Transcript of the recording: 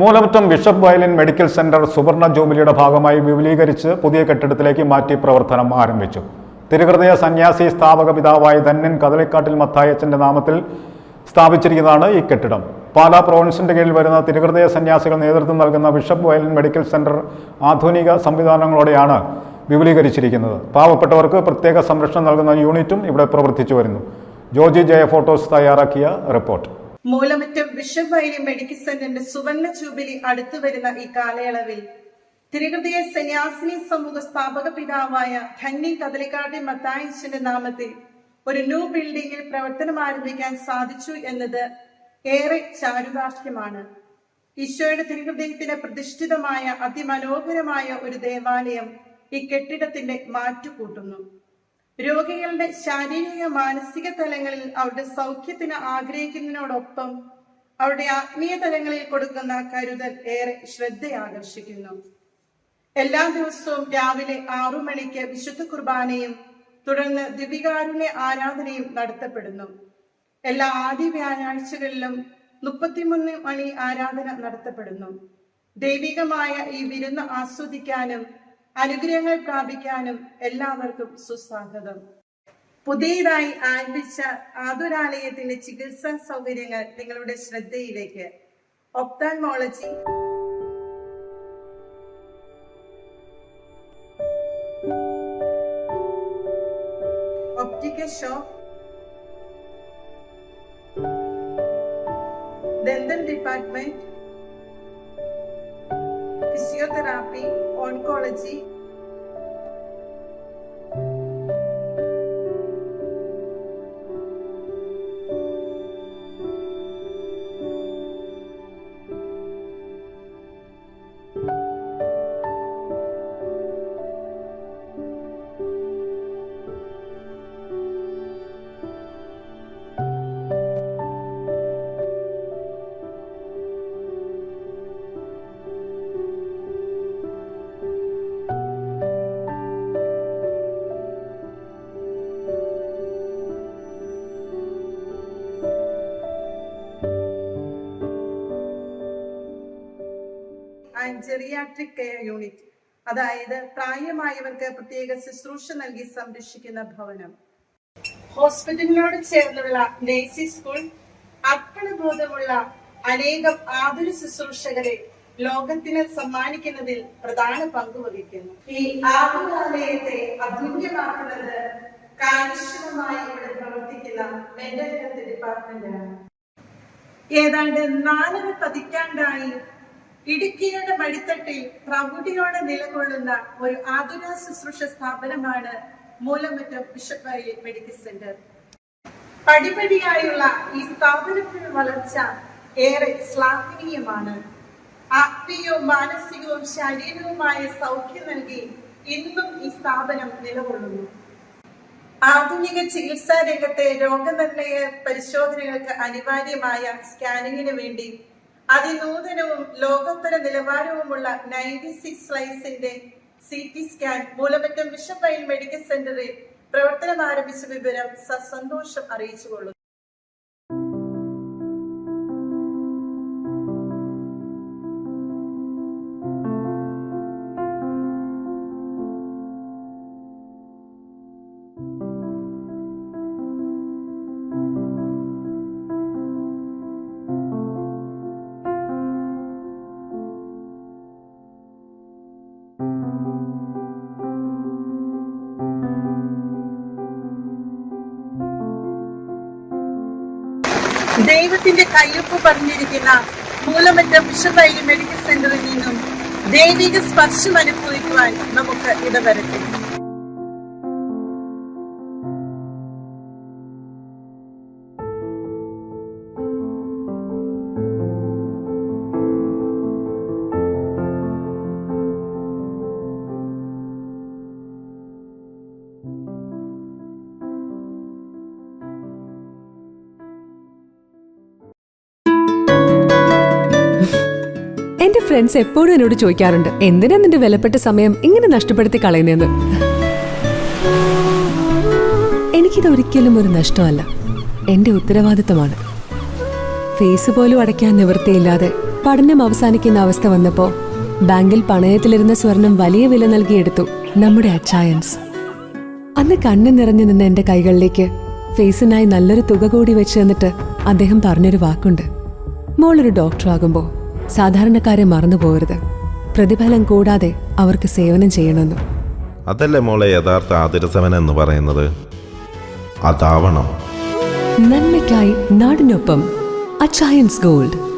Moolamattom bishop Vayalil medical centre സുവർണ ജൂബിലിയുടെ ഭാഗമായി വിപുലീകരിച്ച് പുതിയ കെട്ടിടത്തിലേക്ക് മാറ്റി പ്രവർത്തനം ആരംഭിച്ചു. തിരുഹൃദയ സന്യാസി സ്ഥാപക പിതാവായ ധന്യൻ കദളിക്കാട്ടിൽ മത്തായച്ചന്റെ നാമത്തിൽ സ്ഥാപിച്ചിരിക്കുന്നതാണ് ഈ കെട്ടിടം. പാലാ പ്രൊവിൻസിന്റെ കീഴിൽ വരുന്ന തിരുഹൃദയ സന്യാസികൾ നേതൃത്വം നൽകുന്ന ബിഷപ്പ് വയലിൻ മെഡിക്കൽ സെന്റർ ആധുനിക സംവിധാനങ്ങളോടെയാണ് വിപുലീകരിച്ചിരിക്കുന്നത്. പാവപ്പെട്ടവർക്ക് പ്രത്യേക സംരക്ഷണം നൽകുന്ന യൂണിറ്റും ഇവിടെ പ്രവർത്തിച്ചു വരുന്നു. ജോജി ജയ ഫോട്ടോസ് തയ്യാറാക്കിയ റിപ്പോർട്ട്. മൂലമറ്റം വൈലി മെഡിക്കൽ സെന്ററിന്റെ സുവർണ ജൂബിലി അടുത്തു വരുന്ന ഈ കാലയളവിൽ തിരുഹൃദയ സന്യാസിനി സമൂഹ സ്ഥാപക പിതാവായ ധന്യ കദലിക്കാട്ടി മത്തായിച്ചിന്റെ നാമത്തിൽ ഒരു ന്യൂ ബിൽഡിംഗിൽ പ്രവർത്തനം ആരംഭിക്കാൻ സാധിച്ചു എന്നത് ഏറെ ചാരുദാർഢ്യമാണ്. ഈശോയുടെ തിരുഹൃദയത്തിന് പ്രതിഷ്ഠിതമായ അതിമനോഹരമായ ഒരു ദേവാലയം ഈ കെട്ടിടത്തിന്റെ മാറ്റുകൂട്ടുന്നു. രോഗികളുടെ ശാരീരിക മാനസിക തലങ്ങളിൽ അവരുടെ സൗഖ്യത്തിന് ആഗ്രഹിക്കുന്നതിനോടൊപ്പം അവരുടെ ആത്മീയ തലങ്ങളിൽ കൊടുക്കുന്ന കരുതൽ ഏറെ ശ്രദ്ധയാകർഷിക്കുന്നു. എല്ലാ ദിവസവും രാവിലെ ആറു മണിക്ക് വിശുദ്ധ കുർബാനയും തുടർന്ന് ദിവികാരുണ്യ ആരാധനയും നടത്തപ്പെടുന്നു. എല്ലാ ആദ്യ വ്യാഴാഴ്ചകളിലും മുപ്പത്തിമൂന്ന് മണി ആരാധന നടത്തപ്പെടുന്നു. ദൈവികമായ ഈ വിരുന്ന് ആസ്വദിക്കാനും അനുഗ്രഹങ്ങൾ പ്രാപിക്കാനും എല്ലാവർക്കും സുസ്വാഗതം. പുതിയതായി ആരംഭിച്ച ആതുരാലയത്തിന്റെ ചികിത്സാ സൗകര്യങ്ങൾ നിങ്ങളുടെ ശ്രദ്ധയിലേക്ക്. Ophthalmology optical shop dental department. physiotherapy, oncology, geriatric care unit അതായത് പ്രായമായവർക്ക് പ്രത്യേക ശുശ്രൂഷ നൽകി സംരക്ഷിക്കുന്ന ഭവനം. ഹോസ്പിറ്റലിനോട് ചേർന്നുള്ള നേഴ്സി സ്കൂൾ അർപ്പണബോധമുള്ള അനേകം ആതുര ശുശ്രൂഷകരെ ലോകത്തിന് സമ്മാനിക്കുന്നതിൽ പ്രധാന പങ്ക് വഹിക്കുന്നു. ഈ ആതുരാലയത്തെ അതുല്യമാക്കുന്നത് കാര്യക്ഷമമായി ഇവിടെ പ്രവർത്തിക്കുന്ന മെന്റൽ ഹെൽത്ത് ഡിപ്പാർട്ട്മെന്റാണ് ഏതാണ്ട് നാലര പതിറ്റാണ്ടായി ഇടുക്കിയുടെ വഴിത്തട്ടിൽ പ്രൗഢിയോടെ നിലകൊള്ളുന്ന ഒരു ആധുനിക ശുശ്രൂഷ സ്ഥാപനമാണ് മൂലമറ്റം ബിഷപ്പ് മെഡിക്കൽ സെന്റർ. പടിപടിയായുള്ള ഈ സ്ഥാപനത്തിന്റെ വളർച്ച ഏറെ ശ്ലാഘനീയമാണ്. ആത്മീയവും മാനസികവും ശാരീരികവുമായ സൗഖ്യം നൽകി ഇന്നും ഈ സ്ഥാപനം നിലകൊള്ളുന്നു. ആധുനിക ചികിത്സാ രംഗത്തെ രോഗനിർണയ പരിശോധനകൾക്ക് അനിവാര്യമായ സ്കാനിങ്ങിന് വേണ്ടി അതിനൂതനവും ലോകോത്തര നിലവാരവുമുള്ള ninety six സ്ലൈസിന്റെ C T scan Moolamattom bishop medical സെന്ററിൽ പ്രവർത്തനം ആരംഭിച്ച വിവരം സസന്തോഷം അറിയിച്ചുകൊള്ളുന്നു. ദൈവത്തിന്റെ കയ്യൊപ്പ് പറഞ്ഞിരിക്കുന്ന മൂലമറ്റം വിശ്വതൈല മെഡിക്കൽ സെന്ററിൽ നിന്നും ദൈവിക സ്പർശം അനുഭവിക്കുവാൻ നമുക്ക് ഇടവരട്ടെ. ഫ്രണ്ട്സ് എപ്പോഴും എന്നോട് ചോദിക്കാറുണ്ട് എന്തിനാ നിന്റെ വിലപ്പെട്ട സമയം ഇങ്ങനെ നഷ്ടപ്പെടുത്തി കളയുന്നതെന്ന്? എനിക്കിത് ഒരിക്കലും ഒരു നഷ്ടമല്ല. എന്റെ ഉത്തരവാദിത്തമാണ്. ഫീസ് പോലും അടയ്ക്കാൻ നിവൃത്തിയില്ലാതെ പഠനം അവസാനിക്കുന്ന അവസ്ഥ വന്നപ്പോ ബാങ്കിൽ പണയത്തിലിരുന്ന സ്വർണം വലിയ വില നൽകിയെടുത്തു നമ്മുടെ അച്ചായൻസ്. അന്ന് കണ്ണു നിറഞ്ഞു നിന്ന എന്റെ കൈകളിലേക്ക് ഫേസിനായി നല്ലൊരു തുക കൂടി വെച്ച് തന്നിട്ട് അദ്ദേഹം പറഞ്ഞൊരു വാക്കുണ്ട്. മോളൊരു ഡോക്ടറാകുമ്പോൾ സാധാരണക്കാരെ മറന്നു പോകരുത്. പ്രതിഫലം കൂടാതെ അവർക്ക് സേവനം ചെയ്യണമെന്നും. അതല്ലേ മോളെ യഥാർത്ഥ ആതിരസവൻ എന്ന് പറയുന്നത്? അതാവണം. നന്മയ്ക്കായി നാടിനൊപ്പം അച്ചായൻസ് ഗോൾഡ്.